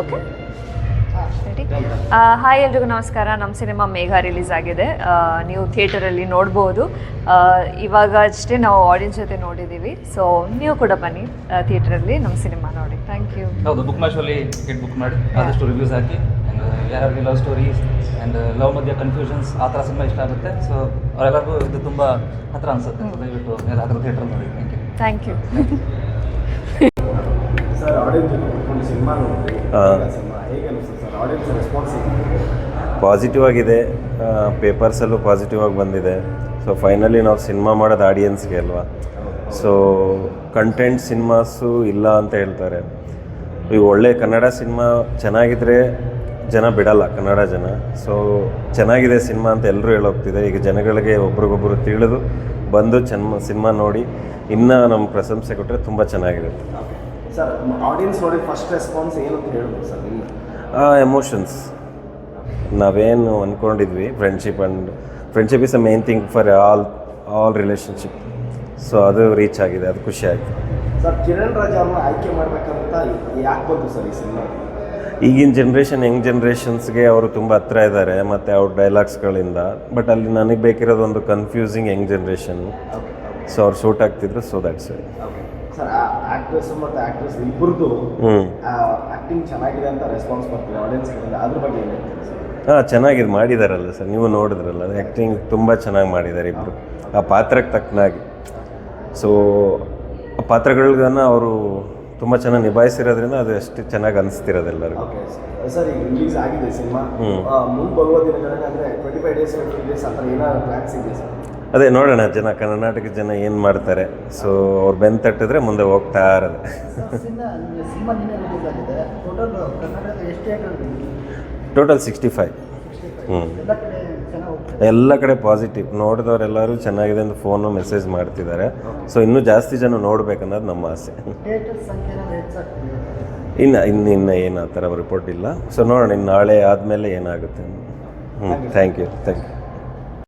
Okay hi ಎಲ್ರಿಗೂ ನಮಸ್ಕಾರ. ನಮ್ಮ ಸಿನಿಮಾ ಮೇಘ ರಿಲೀಸ್ ಆಗಿದೆ. ನೀವು ಥಿಯೇಟರಲ್ಲಿ ನೋಡ್ಬೋದು. ಆ, ಇವಾಗ ಅಷ್ಟೇ ನಾವು ಆಡಿಯನ್ಸ್ ಜೊತೆ ನೋಡಿದ್ದೀವಿ ಸೊ ನೀವು ಕೂಡ ಬನ್ನಿ ಥಿಯೇಟರಲ್ಲಿ ನಮ್ಮ ಸಿನಿಮಾ ನೋಡಿ. ಥ್ಯಾಂಕ್ ಯು ಹೌದು ಬುಕ್ ಮೈ ಶೋಲಿ ಟಿಕೆಟ್ ಬುಕ್ ಮಾಡಿ ಆದಷ್ಟು ರಿವ್ಯೂಸ್ ಹಾಕಿ ಯಾರ್ಯಾರಿಗೆ ಲವ್ ಸ್ಟೋರೀಸ್ ಆ್ಯಂಡ್ ಲವ್ ಮಧ್ಯ ಕನ್ಫ್ಯೂಷನ್ಸ್ ಆ ಥರ ಸಿನಿಮಾ ಇಷ್ಟ ಆಗುತ್ತೆ. ಸೊ ಅವರೆಲ್ಲರಿಗೂ ಇದು ತುಂಬ ಹತ್ರ ಅನಿಸುತ್ತೆ. ದಯವಿಟ್ಟು ದಯವಿಟ್ಟು ಥರ ಥಿಯೇಟರ್ ನೋಡಿ. Thank you thank you sir audience ಜೊತೆ ಕುತ್ಕೊಂಡು ಸಿನಿಮಾ ನೋಡಿದ್ರಿ ಹಾ. ಸಿನಿಮಾ ಹೇಗೆ ಅನಿಸುತ್ತೆ ಸರ್ ಆಡಿಯನ್ಸ್ ರೆಸ್ಪಾನ್ಸ್ ಹೇಗಿದೆ ಪಾಸಿಟಿವ್ ಆಗಿದೆ. ಪೇಪರ್ಸಲ್ಲೂ ಪಾಸಿಟಿವ್ ಆಗಿ ಬಂದಿದೆ. ಸೊ ಫೈನಲಿ ನಾವು ಸಿನಿಮಾ ಮಾಡೋದು ಆಡಿಯನ್ಸ್ಗೆ ಅಲ್ವಾ? ಸೊ ಕಂಟೆಂಟ್ ಸಿನಿಮಾಸು ಇಲ್ಲ ಅಂತ ಹೇಳ್ತಾರೆ. ಈಗ ಒಳ್ಳೆ ಕನ್ನಡ ಸಿನಿಮಾ ಚೆನ್ನಾಗಿದ್ರೆ ಜನ ಬಿಡಲ್ಲ ಕನ್ನಡ ಜನ. ಸೊ ಚೆನ್ನಾಗಿದೆ ಸಿನಿಮಾ ಅಂತ ಎಲ್ಲರೂ ಹೇಳೋಗ್ತಿದೆ. ಈಗ ಜನಗಳಿಗೆ ಒಬ್ರಿಗೊಬ್ಬರು ತಿಳಿದು ಬಂದು ಚೆನ್ನ ಸಿನಿಮಾ ನೋಡಿ ಇನ್ನೂ ನಮ್ಮ ಪ್ರಶಂಸೆ ಕೊಟ್ಟರೆ ತುಂಬ ಚೆನ್ನಾಗಿರುತ್ತೆ. ಸರ್ ಆಡಿಯನ್ಸ್ ನೋಡಿ ಫಸ್ಟ್ ರೆಸ್ಪಾನ್ಸ್ ಏನು ಅಂತ ಹೇಳ್ಬೋದು ಸರ್ ನಿಮ್ಮ ಎಮೋಷನ್ಸ್ ನಾವೇನು ಅಂದ್ಕೊಂಡಿದ್ವಿ friendship and friendship is a main thing for all all relationship so ಅದು ರೀಚ್ ಆಗಿದೆ ಅದು ಖುಷಿ ಆಯಿತು. ಸರ್ ಕಿರಣ್ ರಾಜ್ ಅವ್ರನ್ನ ಆಯ್ಕೆ ಮಾಡಬೇಕಂತ ಯಾಕೆ ಬಂತು ಸರ್ ಈ ಸಿನಿಮಾ? ಈಗಿನ ಜನ್ರೇಷನ್ ಯಂಗ್ ಜನ್ರೇಷನ್ಸ್ಗೆ ಅವರು ತುಂಬ ಹತ್ರ ಇದ್ದಾರೆ ಮತ್ತು ಅವ್ರ ಡೈಲಾಗ್ಸ್ಗಳಿಂದ ಬಟ್ ಅಲ್ಲಿ ನನಗೆ ಬೇಕಿರೋದು ಒಂದು ಕನ್ಫ್ಯೂಸಿಂಗ್ ಯಂಗ್ ಜನ್ರೇಷನ್ ಸೊ ಅವ್ರು shoot ಆಗ್ತಿದ್ರು so that's okay sir actress ಮತ್ತು ಆಕ್ಟ್ರೆಸ್ ಇಬ್ಬರದು ಹ್ಞೂ ಆ್ಯಕ್ಟಿಂಗ್ ಚೆನ್ನಾಗಿದೆ ಅಂತ ರೆಸ್ಪಾನ್ಸ್ ಬರ್ತಿದೆ ಆಡಿಯನ್ಸ್ ಅದ್ರ ಬಗ್ಗೆ ಏನು ಹಾಂ ಚೆನ್ನಾಗಿದೆ ಮಾಡಿದಾರಲ್ಲ ಸರ್ ನೀವು ನೋಡಿದ್ರಲ್ಲ ಆ್ಯಕ್ಟಿಂಗ್ ತುಂಬ ಚೆನ್ನಾಗಿ ಮಾಡಿದ್ದಾರೆ ಇಬ್ಬರು ಆ ಪಾತ್ರಕ್ಕೆ ತಕ್ಕನಾಗಿ. ಸೊ ಆ ಪಾತ್ರಗಳನ್ನ ಅವರು ತುಂಬ ಚೆನ್ನಾಗಿ ನಿಭಾಯಿಸಿರೋದ್ರಿಂದ ಅದು ಅಷ್ಟು ಚೆನ್ನಾಗಿ ಅನಿಸ್ತಿರೋದು ಎಲ್ಲರಿಗೂ. ಸರ್ ಈಗ ರಿಲೀಸ್ ಆಗಿದೆ ಸಿನಿಮಾ. ಮುಂದೆ ಬರುವ ದಿನಗಳಲ್ಲಿ ಅಂದರೆ ಟ್ವೆಂಟಿ ಫೈವ್ ಡೇಸ್ ಡೇಸ್ ಆ ಥರ ಏನಾದ್ರು ಪ್ಲ್ಯಾನ್ಸ್ ಇದೆ ಸರ್? ಅದೇ ನೋಡೋಣ ಜನ ಕರ್ನಾಟಕ ಜನ ಏನು ಮಾಡ್ತಾರೆ. ಸೊ ಅವ್ರು ಬೆನ್ ತಟ್ಟಿದ್ರೆ ಮುಂದೆ ಹೋಗ್ತಾ ಇರೋದು. ಟೋಟಲ್ ಸಿಕ್ಸ್ಟಿ ಫೈವ್ ಹ್ಞೂ ಎಲ್ಲ ಕಡೆ ಪಾಸಿಟಿವ್ ನೋಡಿದವರೆಲ್ಲರೂ ಚೆನ್ನಾಗಿದೆ ಅಂತ ಫೋನು ಮೆಸೇಜ್ ಮಾಡ್ತಿದ್ದಾರೆ. ಸೊ ಇನ್ನೂ ಜಾಸ್ತಿ ಜನ ನೋಡ್ಬೇಕನ್ನೋದು ನಮ್ಮ ಆಸೆ. ಇನ್ನು ಇನ್ನು ಇನ್ನು ಏನು ಆ ಥರ ರಿಪೋರ್ಟ್ ಇಲ್ಲ. ಸೊ ನೋಡೋಣ ಇನ್ನು ನಾಳೆ ಆದಮೇಲೆ ಏನಾಗುತ್ತೆ ಹ್ಞೂ ಥ್ಯಾಂಕ್ ಯು ಥ್ಯಾಂಕ್ ಯು